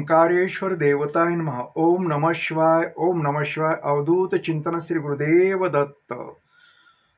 ओंकारेश्वर देवताय महा ओम नमः शिवाय ओम नमः शिवाय अवधूत चिंतन श्री गुरुदेव दत्त.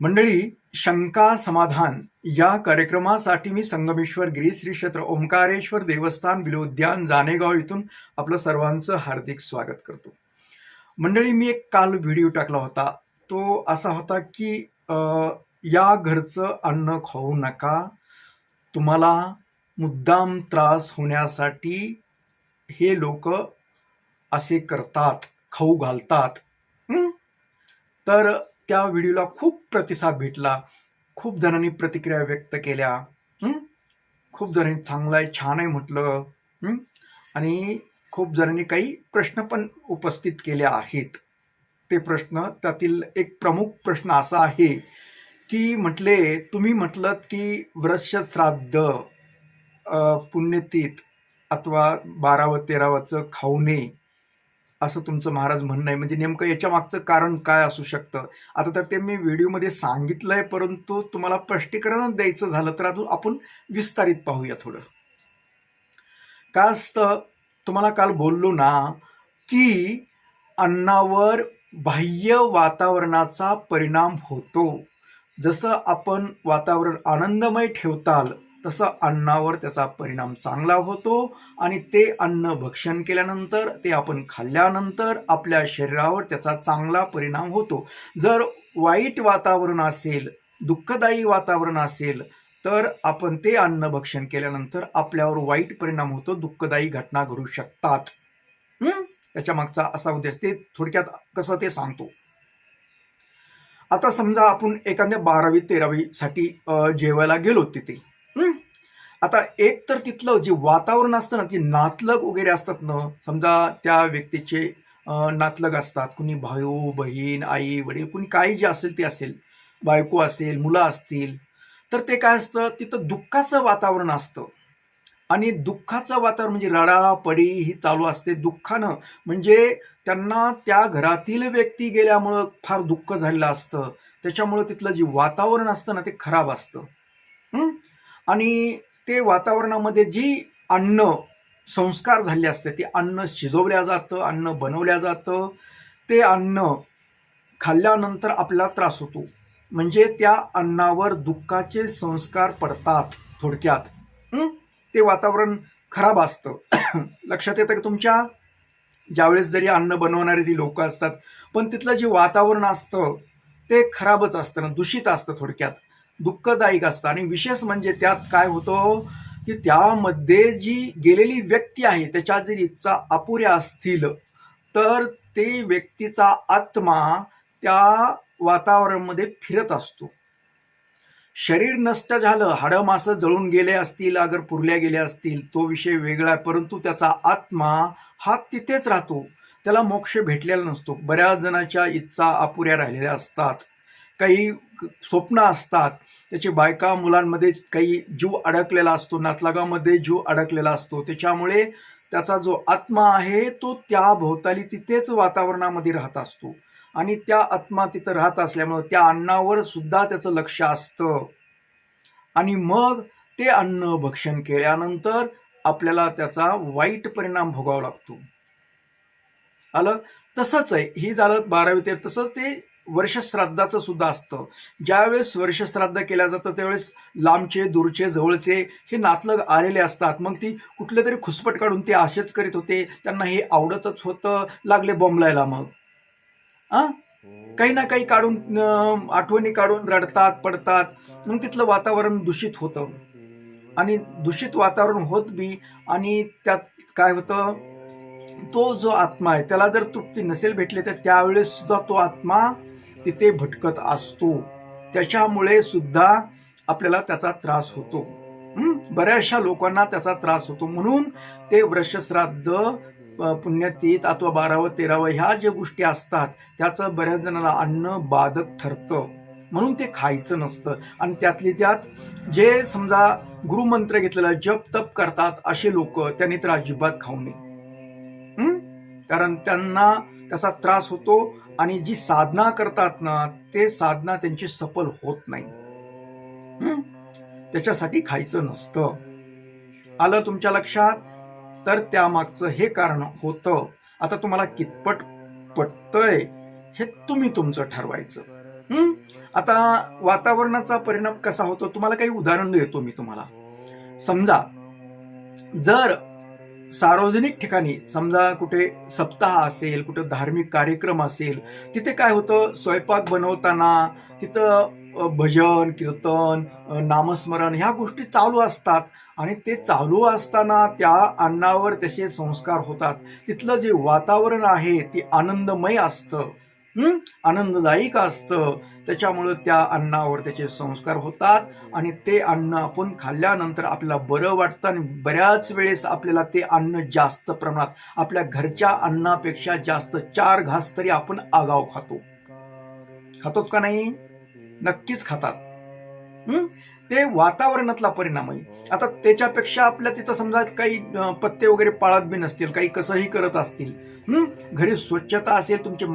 मंडळी शंका समाधान. या कार्यक्रमासाठी मी संगमेश्वर गिरी श्री क्षेत्र ओंकारेश्वर देवस्थान बिलोद्यान जानेगाव इथून आपलं सर्वांचं हार्दिक स्वागत करतो. मंडळी मी एक काल व्हिडिओ टाकला होता. तो असा होता की या घरचं अन्न खाऊ नका. तुम्हाला मुद्दाम त्रास होण्यासाठी हे लोक असे करतात खाऊ घालतात. तर त्या व्हिडिओला खूप प्रतिसाद भेटला. खूप जणांनी प्रतिक्रिया व्यक्त केल्या. खूप जणांनी चांगलं आहे छान आहे म्हटलं. आणि खूप जणांनी काही प्रश्न पण उपस्थित केले आहेत. ते प्रश्न त्यातील एक प्रमुख प्रश्न असा आहे की म्हटले तुम्ही म्हटलं की वृक्ष श्राद्ध पुण्यतीत अथवा बारावं तेरावचं खाऊ नये असं तुमचं महाराज म्हणणं आहे. म्हणजे नेमकं याच्या मागचं कारण काय असू शकतं? आता तर ते मी व्हिडिओमध्ये सांगितलंय परंतु तुम्हाला स्पष्टीकरण द्यायचं झालं तर अजून आपण विस्तारित पाहूया थोडं. काय असतं तुम्हाला काल बोललो ना की अन्नावर बाह्य वातावरणाचा परिणाम होतो. जसं आपण वातावरण आनंदमय ठेवताल तसं अन्नावर त्याचा परिणाम चांगला होतो आणि ते अन्न भक्षण केल्यानंतर ते आपण खाल्ल्यानंतर आपल्या शरीरावर त्याचा चांगला परिणाम होतो. जर वाईट वातावरण असेल दुःखदायी वातावरण असेल तर आपण ते अन्न भक्षण केल्यानंतर आपल्यावर वाईट परिणाम होतो दुःखदायी घटना घडू शकतात. त्याच्या मागचा असा उद्देश ते थोडक्यात कसं ते सांगतो. आता समजा आपण एखाद्या बारावी तेरावी साठी जेवायला गेलो तिथे. आता एक तर तिथलं जे वातावरण असतं ना ती नातलग वगैरे असतात ना समजा त्या व्यक्तीचे नातलग असतात कुणी भाऊ बहीण आई वडील कुणी काही जे असेल ते असेल बायको असेल मुलं असतील तर ते काय असतं तिथं दुःखाचं वातावरण असतं. आणि दुःखाचं वातावरण म्हणजे रडापडी ही चालू असते दुःखानं. म्हणजे त्यांना त्या घरातील व्यक्ती गेल्यामुळं फार दुःख झालेलं असतं. त्याच्यामुळं तिथलं जे वातावरण असतं ना ते खराब असतं. आणि ते वातावरणामध्ये जी अन्न संस्कार झाले असते ते अन्न शिजवल्या जातं अन्न बनवल्या जातं ते अन्न खाल्ल्यानंतर आपला त्रास होतो. म्हणजे त्या अन्नावर दुःखाचे संस्कार पडतात थोडक्यात. ते वातावरण खराब असतं. लक्षात येतं की तुमच्या? ज्यावेळेस जरी अन्न बनवणारी जी लोक असतात पण तिथलं जे वातावरण असतं ते खराबच असतं ना दूषित असतं थोडक्यात. दुःखदायक असतं. आणि विशेष म्हणजे त्यात काय होतं की त्यामध्ये जी गेलेली व्यक्ती आहे त्याच्या जर इच्छा अपुऱ्या असतील तर ते व्यक्तीचा आत्मा त्या वातावरणामध्ये फिरत असतो. शरीर नष्ट झालं हाडं मासं जळून गेले असतील अगर पुरल्या गेल्या असतील तो विषय वेगळा आहे परंतु त्याचा आत्मा हा तिथेच राहतो. त्याला मोक्ष भेटलेला नसतो. बऱ्याच जणाच्या इच्छा अपुऱ्या राहिलेल्या असतात. काही स्वप्न असतात त्याची बायका मुलांमध्ये काही जीव अडकलेला असतो नातलगामध्ये जीव अडकलेला असतो. त्याच्यामुळे त्याचा जो आत्मा आहे तो त्या भोवताली तिथेच वातावरणामध्ये राहत असतो. आणि त्या आत्मा तिथं राहत असल्यामुळं त्या अन्नावर सुद्धा त्याचं लक्ष असतं. आणि मग ते अन्न भक्षण केल्यानंतर आपल्याला त्याचा वाईट परिणाम भोगावा लागतो. आलं? तसंच आहे. ही झालं बारावी ते तसंच ते वर्षश्राद्धाचं सुद्धा असतं. ज्यावेळेस वर्षश्राद्ध केल्या जातं त्यावेळेस लांबचे दूरचे जवळचे हे नातलग आलेले असतात. मग ती कुठले तरी खुसपट काढून ते असेच करीत होते. त्यांना हे आवडतच होतं. लागले बॉम्बलायला मग. आ? काही ना काही काढून आठवणी काढून रडतात पडतात. मग तिथलं वातावरण दूषित होतं. आणि दूषित वातावरण होत बी आणि त्यात काय होतं? तो जो आत्मा आहे त्याला जर तृप्ती नसेल भेटली तर त्यावेळेस सुद्धा तो आत्मा तिथे भटकत असतो. त्याच्यामुळे सुद्धा आपल्याला त्याचा त्रास होतो. बऱ्याचशा लोकांना त्याचा त्रास होतो. म्हणून ते वृषश्राद्ध प- पुण्यतीत अथवा बारावं तेरावं ह्या ज्या गोष्टी असतात त्याचं बऱ्याच जणांना अन्न बाधक ठरतं. म्हणून ते खायचं नसतं. आणि त्यातली त्यात जे समजा गुरुमंत्र घेतलेला जप तप करतात असे लोक त्यांनी तर अजिबात खाऊ नये. कारण त्यांना त्याचा त्रास होतो आणि जी साधना करतात ना ते साधना त्यांची सफल होत नाही. त्याच्यासाठी खायचं नसतं. आलं तुमच्या लक्षात? तर त्यामागचं हे कारण होतं. आता तुम्हाला कितपट पटतंय हे तुम्ही तुमचं ठरवायचं. आता वातावरणाचा परिणाम कसा होतो? तुम्हाला काही उदाहरण देतो मी तुम्हाला. समजा जर सार्वजनिक ठिकाणी समजा कुठे सप्ताह असेल कुठे धार्मिक कार्यक्रम असेल तिथे काय होतं? स्वयंपाक बनवताना तिथं भजन कीर्तन नामस्मरण ह्या गोष्टी चालू असतात. आणि ते चालू असताना त्या अन्नावर तसे संस्कार होतात. तिथलं जे वातावरण आहे ते आनंदमय असतं. हं? आनंददायक असतं? त्याच्यामुळं त्या अन्नावर त्याचे संस्कार होतात आणि ते अन्न आपण खाल्ल्यानंतर आपल्याला बरं वाटतं आणि बऱ्याच वेळेस आपल्याला ते अन्न जास्त प्रमाणात आपल्या घरच्या अन्नापेक्षा जास्त चार घास तरी आपण आगाव खातो. खातोत का नाही? नक्कीच खातात. ते वातावरणातला परिणाम आहे. आता त्याच्यापेक्षा आपल्या तिथं समजा काही पत्ते वगैरे पाळत बी नसतील काही कसंही करत असतील हं? घरी स्वच्छता असेल तुमचे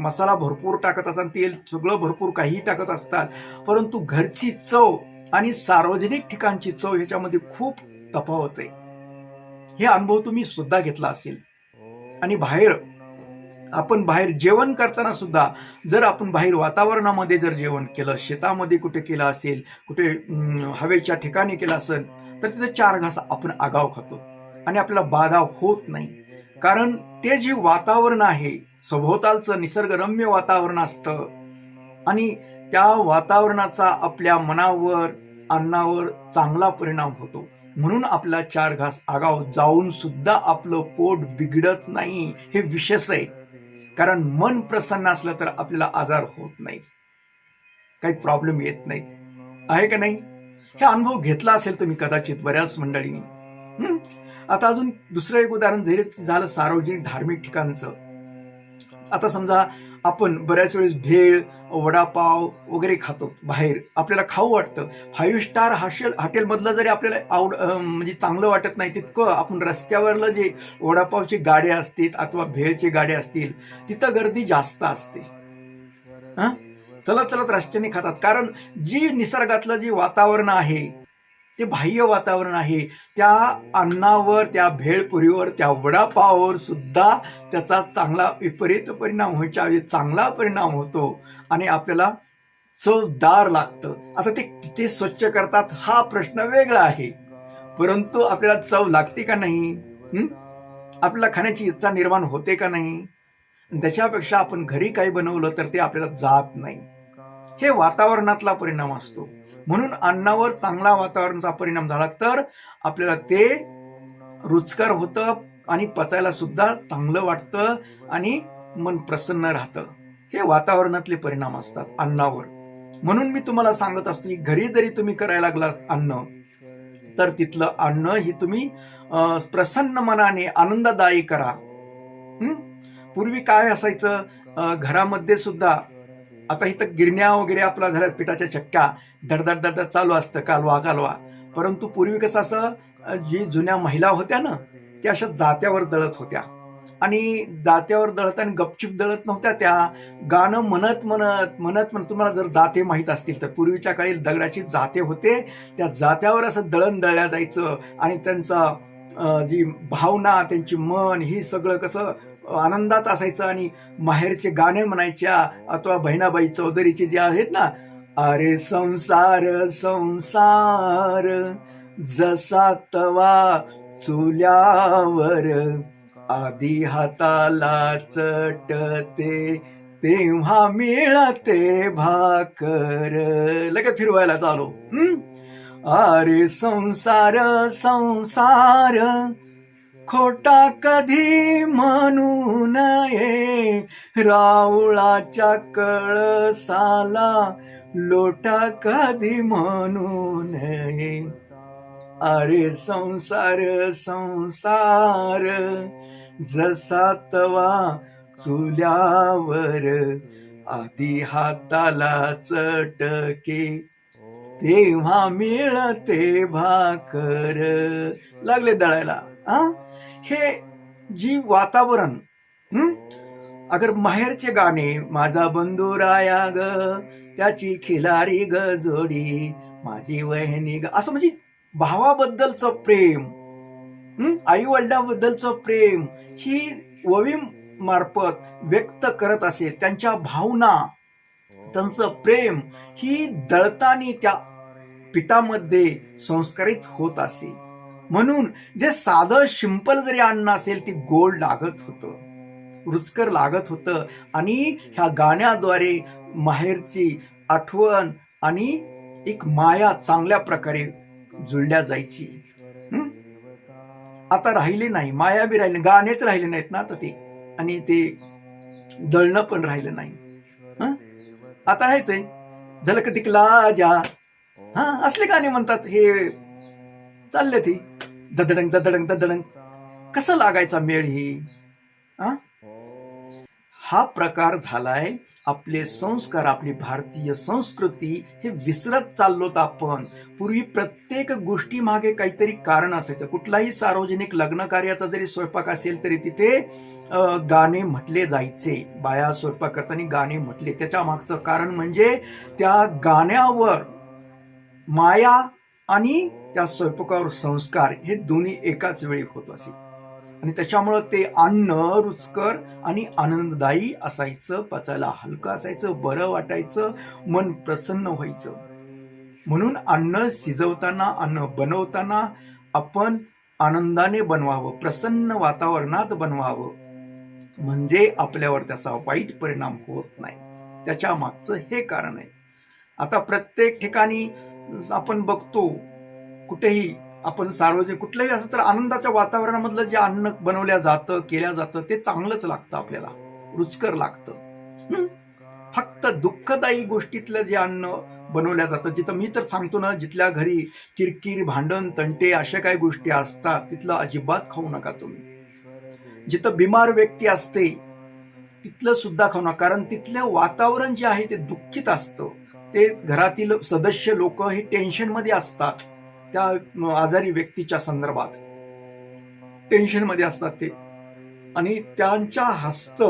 मसाला भरपूर टाकत असाल तेल सगळं भरपूर काहीही टाकत असतात परंतु घरची चव आणि सार्वजनिक ठिकाणची चव ह्याच्यामध्ये खूप तफावत आहे. हे अनुभव तुम्ही सुद्धा घेतला असेल. आणि बाहेर आपण बाहेर जेवण करताना सुद्धा जर आपण बाहेर वातावरणामध्ये जर जेवण केलं शेतामध्ये कुठे केलं असेल कुठे हवेच्या ठिकाणी केलं असेल तर तिथे चार घास आपण आगाव खातो आणि आपल्याला बाधा होत नाही. कारण ते जे वातावरण आहे सभोवतालचं निसर्गरम्य वातावरण असतं आणि त्या वातावरणाचा आपल्या मनावर अन्नावर चांगला परिणाम होतो. म्हणून आपला चार घास आगाव जाऊन सुद्धा आपलं पोट बिघडत नाही हे विशेष आहे. कारण मन प्रसन्न असलं तर आपल्याला आजार होत नाही काही प्रॉब्लेम येत नाही आहे का नाही? हे अनुभव घेतला असेल तुम्ही कदाचित बऱ्याच मंडळींनी. आता अजून दुसरं एक उदाहरण झालं सार्वजनिक धार्मिक ठिकाणचं. आता समजा आपण बऱ्याच वेळेस भेळ वडापाव वगैरे खातो बाहेर. आपल्याला खाऊ वाटतं. फाईव्ह स्टार हॉटेल हॉटेलमधलं जरी आपल्याला आवड म्हणजे चांगलं वाटत नाही तितकं आपण रस्त्यावरलं जे वडापावची गाड्या असतील अथवा भेळचे गाड्या असतील तिथं गर्दी जास्त असते. हां? चलत चलत रस्त्याने खातात. कारण जी निसर्गातलं जे वातावरण आहे ते बाह्य वातावरण आहे. त्या अन्नावर त्या भेळपुरीवर त्या वडापावावर सुद्धा त्याचा चांगला विपरीत परिणाम व्हायच्या ऐवजी चांगला परिणाम होतो आणि आपल्याला चवदार लागतं. आता ते किती स्वच्छ करतात हा प्रश्न वेगळा आहे. परंतु आपल्याला चव लागते का नाही? आपल्याला खाण्याची इच्छा निर्माण होते का नाही? त्याच्यापेक्षा आपण घरी काही बनवलं तर ते आपल्याला जात नाही. हे वातावरणातला परिणाम असतो. म्हणून अन्नावर चांगला वातावरणाचा परिणाम झाला तर आपल्याला ते रुचकर होतं आणि पचायला सुद्धा चांगलं वाटतं आणि मन प्रसन्न राहतं. हे वातावरणातले परिणाम असतात अन्नावर. म्हणून मी तुम्हाला सांगत असतो की घरी जरी तुम्ही करायला लागला अन्न तर तिथलं अन्न ही तुम्ही प्रसन्न मनाने आनंददायी करा. पूर्वी काय असायचं? घरामध्ये सुद्धा आता इथं गिरण्या वगैरे आपला झाल्या पिठाच्या चक्क्या. धडधड धडधड चालू असतं कालवा कालवा परंतु पूर्वी कसं असं जी जुन्या महिला होत्या ना त्या अशा जात्यावर दळत होत्या. आणि जात्यावर दळत आणि गपचिप दळत नव्हत्या त्या. गाणं म्हणत म्हणत म्हणत म्हणत तुम्हाला जर जाते माहीत असतील तर. पूर्वीच्या काळी दगडाची जाते होते. त्या जात्यावर असं दळण दळल्या जायचं. आणि त्यांचा जी भावना त्यांची मन ही सगळं कसं आनंदात असायचं आणि माहेरचे गाणे म्हणायच्या अथवा बहिणाबाई चौधरीचे जे आहेत ना अरे संसार संसार जसा तवा चुल्यावर आधी हाताला चटते तेव्हा मिळते भाकर. लगेच फिरवायला चालू. अरे संसार संसार खोटा कधी म्हणू नये. रावळाच्या कळसाला लोटा कधी म्हणू नये. अरे संसार संसार जसा तवा चुल्यावर आधी हाताला चटके. तेव्हा मिळते भाकर. लागले दळायला हा? हे जी वातावरण हम्म अगर माहेरचे गाणे माझा बंधू राया ग त्याची खिलारी ग जोडी माझी वहिनी ग असं म्हणजे भावाबद्दलचं प्रेम आई वडिलांबद्दलचं प्रेम ही ववी मार्फत व्यक्त करत असे त्यांच्या भावना त्यांचं प्रेम ही दळतानी त्या पिठामध्ये संस्कारित होत असे. म्हणून जे साधं शिंपल जरी अन्न असेल ते गोड लागत होतं रुचकर लागत होतं आणि ह्या गाण्याद्वारे माहेरची आठवण आणि एक माया चांगल्या प्रकारे जुळल्या जायची. आता राहिले नाही माया बी राहिले गाणेच राहिले नाहीत ना आता ते. आणि ते दळणं पण राहिलं नाही. हं? आता आहे ते. झलक दिकला जा. हा असले गाणे म्हणतात हे. चालले ते. ददडंग ददडंग ददडंग. कसं लागायचा मेळ ही? हा प्रकार झालाय. आपले संस्कार आपली भारतीय संस्कृती हे विसरत चाललोत आपण. पूर्वी प्रत्येक गोष्टी मागे काहीतरी कारण असायचं. कुठलाही सार्वजनिक लग्न कार्याचा जरी स्वयंपाक असेल तरी तिथे गाणे म्हटले जायचे. बाया स्वयंपाक करताना गाणे म्हटले. त्याच्या मागचं कारण म्हणजे त्या गाण्यावर माया आणि त्या स्वयंपाकावर संस्कार हे दोन्ही एकाच वेळी होत असे. आणि त्याच्यामुळं ते अन्न रुचकर आणि आनंददायी असायचं पचायला हलकं असायचं बरं वाटायचं मन प्रसन्न व्हायचं. म्हणून अन्न शिजवताना अन्न बनवताना आपण आनंदाने बनवावं प्रसन्न वातावरणात बनवावं. म्हणजे आपल्यावर त्याचा वाईट परिणाम होत नाही. त्याच्या मागचं हे कारण आहे. आता प्रत्येक ठिकाणी आपण बघतो कुठेही आपण सार्वजनिक कुठलंही असं तर आनंदाच्या वातावरणामधलं जे अन्न बनवल्या जातं केल्या जातं ते चांगलंच लागतं आपल्याला. रुचकर लागतं. फक्त दुःखदायी गोष्टीतलं जे अन्न बनवल्या जातं जिथं मी तर सांगतो ना जिथल्या घरी किरकिर भांडण तंटे अशा काही गोष्टी असतात तिथलं अजिबात खाऊ नका तुम्ही. जिथं बिमार व्यक्ती असते तिथलं सुद्धा खाऊ नका. कारण तिथलं वातावरण जे आहे ते दुःखित असतं. ते घरातील सदस्य लोक हे टेन्शनमध्ये असतात. त्या आजारी व्यक्तीच्या संदर्भात. टेन्शनमध्ये असतात ते. आणि त्यांच्या हस्त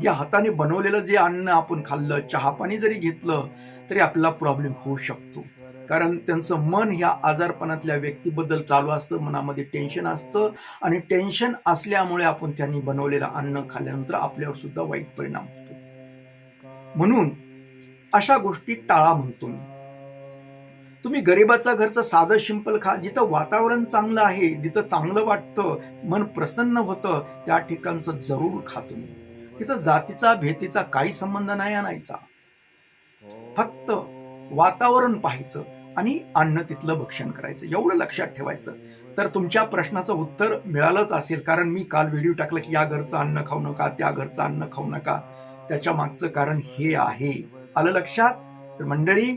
जे हाताने बनवलेलं जे अन्न आपण खाल्लं चहा पाणी जरी घेतलं तरी आपला प्रॉब्लेम होऊ शकतो. कारण त्यांचं मन ह्या आजारपणातल्या व्यक्तीबद्दल चालू असतं मनामध्ये टेन्शन असतं आणि टेन्शन असल्यामुळे आपण त्यांनी बनवलेलं अन्न खाल्ल्यानंतर आपल्यावर सुद्धा वाईट परिणाम होतो. म्हणून अशा गोष्टी टाळा म्हणतो मी. तुम्ही गरिबाचा घरचं साधं सिंपल खा जिथं वातावरण चांगलं आहे जिथं चांगलं वाटतं मन प्रसन्न होतं त्या ठिकाणचं जरूर खा तुम्ही. तिथं जातीचा भेतीचा काही संबंध नाही आणायचा. फक्त वातावरण पाहायचं आणि अन्न तिथलं भक्षण करायचं एवढं लक्षात ठेवायचं. तर तुमच्या प्रश्नाचं उत्तर मिळालंच असेल कारण मी काल व्हिडिओ टाकला की या घरचं अन्न खाऊ नका त्या घरचं अन्न खाऊ नका. त्याच्या मागचं कारण हे आहे. आलं लक्षात? तर मंडळी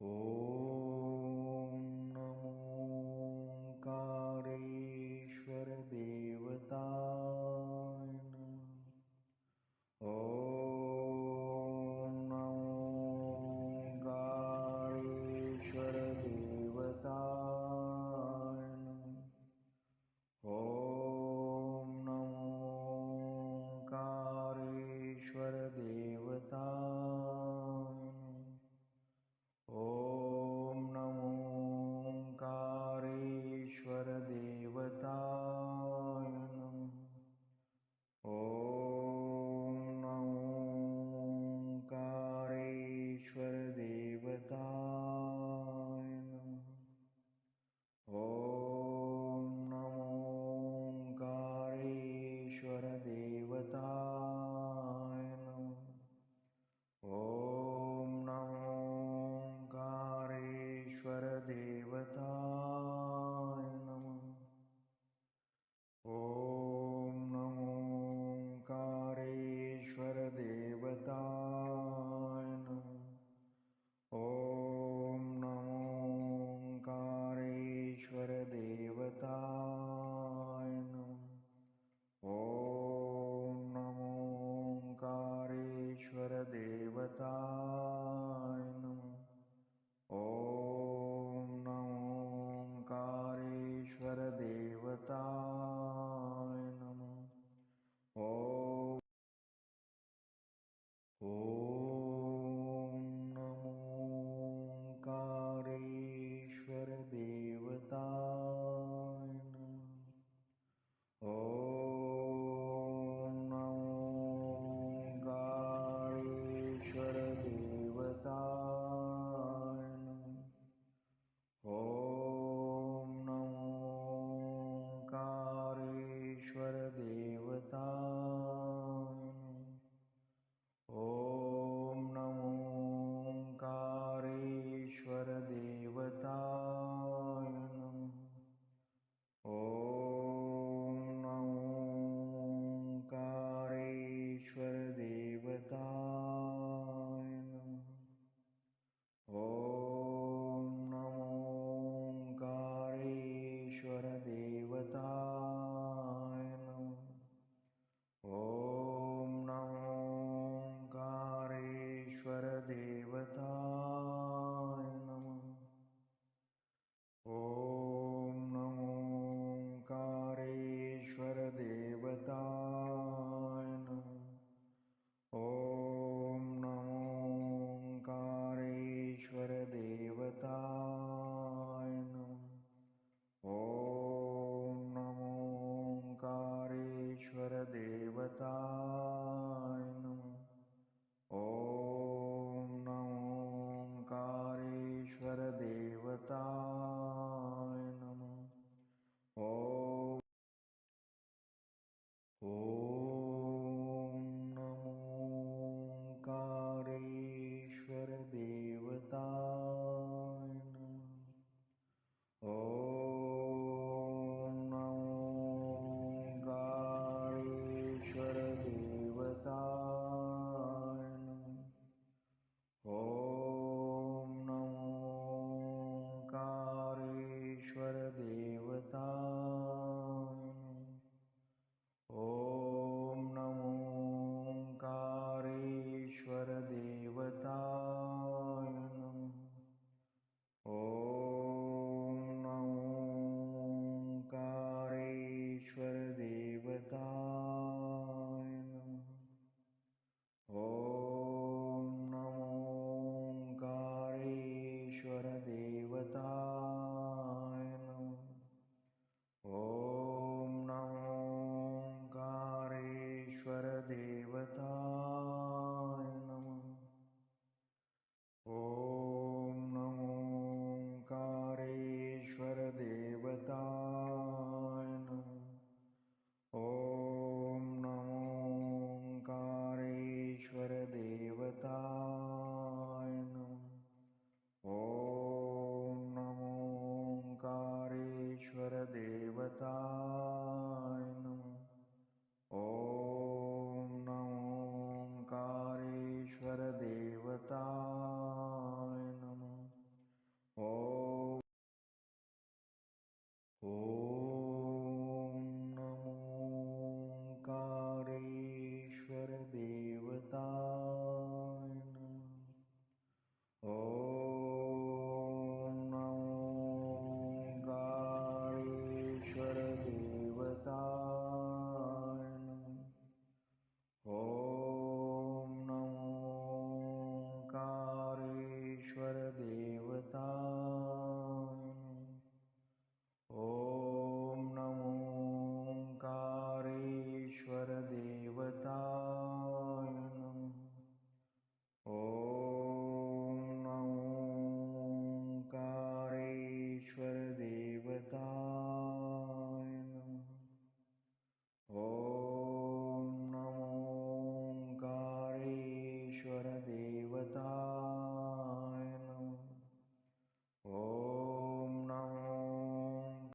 Oh.